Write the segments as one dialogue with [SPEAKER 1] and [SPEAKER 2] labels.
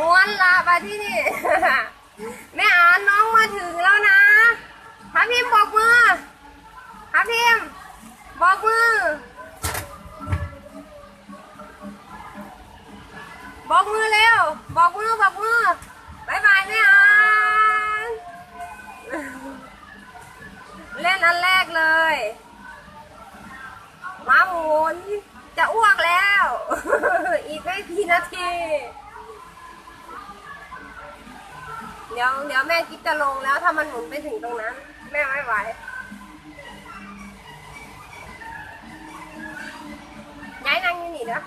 [SPEAKER 1] ม้วนลาไปที่นี่ แม่อ่านน้องมาถึงแล้วนะทัพพิมบอกมือทัพพิมบอกมือ บอกมือเร็ว บอกมือ บอกมือบายบายแม่อ่านเล่นอันแรกเลยมาหมุนจะอ้วกแล้ว อีกไม่กี่นาที ดี๋ยวเดี๋ยวแม่คิดจะลงแล้วถ้ามันหมุนไปถึงตรงนั้น แม่ไม่ไหวย้ายนั่งอยู่นี่นะ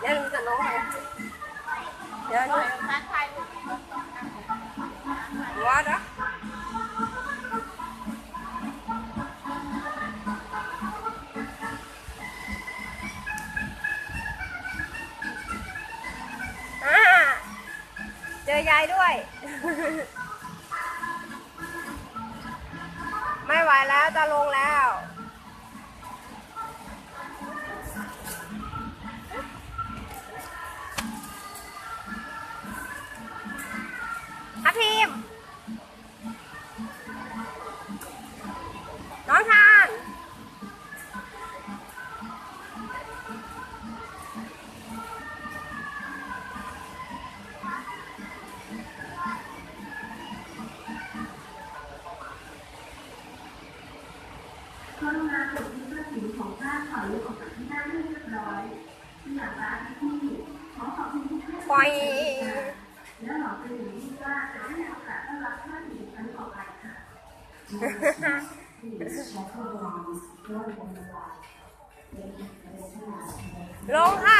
[SPEAKER 1] เดี๋ยวหนูจะลงไปเดี๋ยวหนู อยายด้วย ไม่ไหวแล้วจะลงแล้ว
[SPEAKER 2] กรุณาตรวจยึดทรัพย์สินของท่านถอยออกจากที่นั่งให้เรียบร้อยที่อยากร้านที่ขอขอบคุณทุกท่าน
[SPEAKER 1] ปล่อย
[SPEAKER 2] และหวังเป็นอย่างยิ่งว่าจะได้มีโอกาสต้อนรับท่านอีกครั้งต่อไปค่ะ
[SPEAKER 1] ลงค่ะ